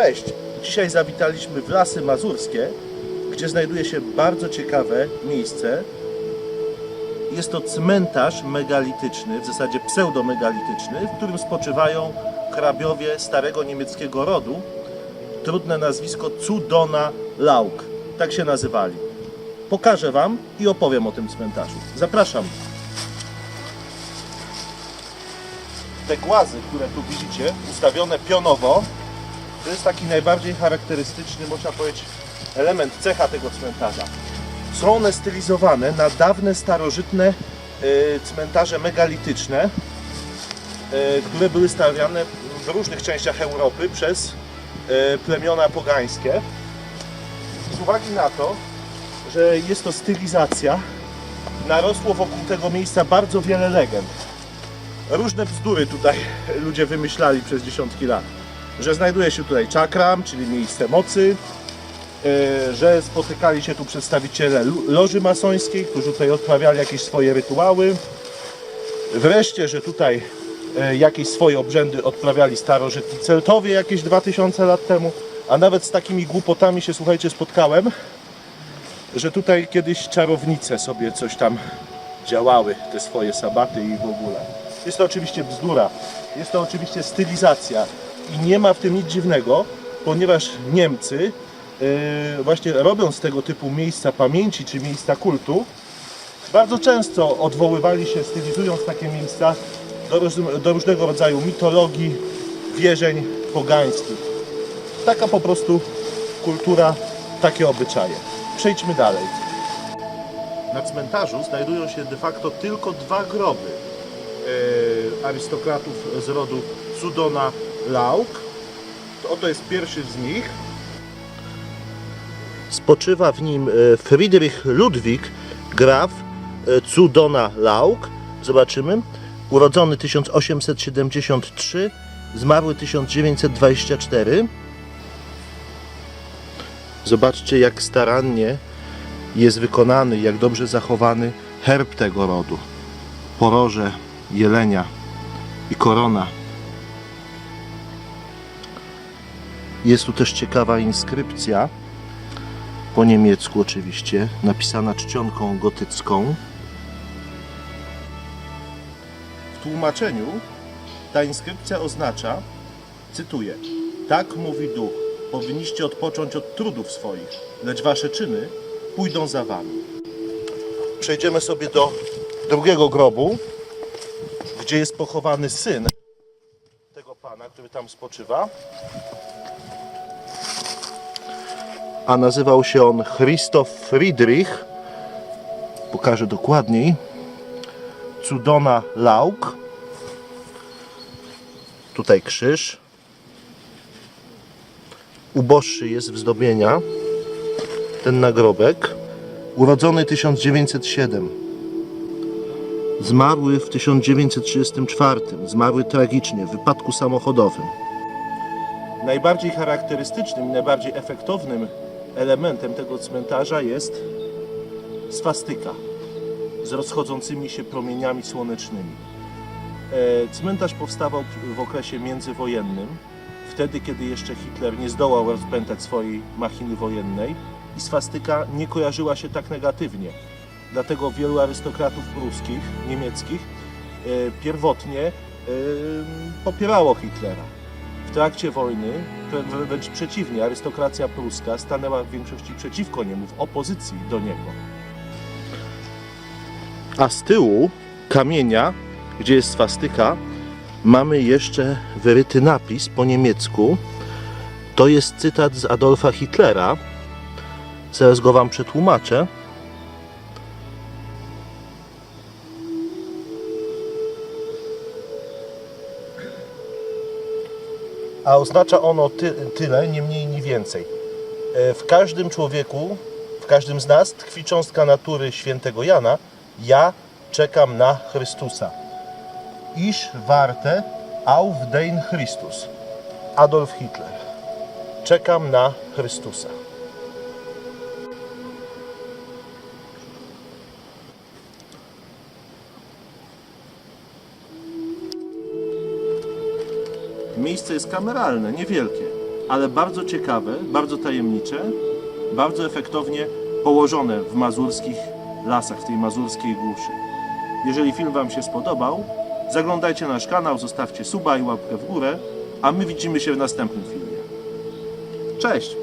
Cześć! Dzisiaj zawitaliśmy w Lasy Mazurskie, gdzie znajduje się bardzo ciekawe miejsce. Jest to cmentarz megalityczny, w zasadzie pseudomegalityczny, w którym spoczywają hrabiowie starego niemieckiego rodu. Trudne nazwisko Cudona Lauk. Tak się nazywali. Pokażę Wam i opowiem o tym cmentarzu. Zapraszam. Te głazy, które tu widzicie, ustawione pionowo, to jest taki najbardziej charakterystyczny, można powiedzieć, element, cecha tego cmentarza. Są one stylizowane na dawne, starożytne y, cmentarze megalityczne, y, które były stawiane w różnych częściach Europy przez y, plemiona pogańskie. Z uwagi na to, że jest to stylizacja, narosło wokół tego miejsca bardzo wiele legend. Różne bzdury tutaj ludzie wymyślali przez dziesiątki lat że znajduje się tutaj czakram, czyli miejsce mocy, e, że spotykali się tu przedstawiciele loży masońskiej, którzy tutaj odprawiali jakieś swoje rytuały. Wreszcie, że tutaj e, jakieś swoje obrzędy odprawiali starożytni Celtowie jakieś 2000 lat temu, a nawet z takimi głupotami się, słuchajcie, spotkałem, że tutaj kiedyś czarownice sobie coś tam działały, te swoje sabaty i w ogóle. Jest to oczywiście bzdura, jest to oczywiście stylizacja i nie ma w tym nic dziwnego, ponieważ Niemcy yy, właśnie robiąc tego typu miejsca pamięci czy miejsca kultu, bardzo często odwoływali się, stylizując takie miejsca do, do różnego rodzaju mitologii, wierzeń pogańskich. Taka po prostu kultura, takie obyczaje. Przejdźmy dalej. Na cmentarzu znajdują się de facto tylko dwa groby e, arystokratów z rodu Cudona Lauk. To oto jest pierwszy z nich. Spoczywa w nim e, Friedrich Ludwig Graf e, Cudona Lauk. Zobaczymy. Urodzony 1873, zmarły 1924. Zobaczcie, jak starannie jest wykonany, jak dobrze zachowany herb tego rodu. Poroże jelenia i korona. Jest tu też ciekawa inskrypcja, po niemiecku oczywiście, napisana czcionką gotycką. W tłumaczeniu ta inskrypcja oznacza, cytuję, tak mówi duch, powinniście odpocząć od trudów swoich, lecz wasze czyny pójdą za wami. Przejdziemy sobie do drugiego grobu, gdzie jest pochowany syn tego pana, który tam spoczywa. A nazywał się on Christoph Friedrich. Pokażę dokładniej. Cudona Lauk. Tutaj krzyż. Uboższy jest w zdobienia ten nagrobek. Urodzony 1907. Zmarły w 1934. Zmarły tragicznie w wypadku samochodowym. Najbardziej charakterystycznym najbardziej efektownym elementem tego cmentarza jest swastyka z rozchodzącymi się promieniami słonecznymi. E, Cmentarz powstawał w okresie międzywojennym, wtedy kiedy jeszcze Hitler nie zdołał rozpętać swojej machiny wojennej i swastyka nie kojarzyła się tak negatywnie. Dlatego wielu arystokratów pruskich, niemieckich e, pierwotnie e, popierało Hitlera. W trakcie wojny, wrę- wręcz przeciwnie, arystokracja pruska stanęła w większości przeciwko niemu, w opozycji do niego. A z tyłu kamienia, gdzie jest swastyka, mamy jeszcze wyryty napis po niemiecku. To jest cytat z Adolfa Hitlera. Zaraz go Wam przetłumaczę. A oznacza ono ty, tyle, nie mniej, nie więcej. E, W każdym człowieku, w każdym z nas tkwi cząstka natury świętego Jana. Ja czekam na Chrystusa. Iż warte auf den Christus. Adolf Hitler. Czekam na Chrystusa. Miejsce jest kameralne, niewielkie. ale bardzo ciekawe, bardzo tajemnicze, bardzo efektownie położone w mazurskich lasach, w tej mazurskiej głuszy. Jeżeli film Wam się spodobał, zaglądajcie na nasz kanał, zostawcie suba i łapkę w górę, a my widzimy się w następnym filmie. Cześć!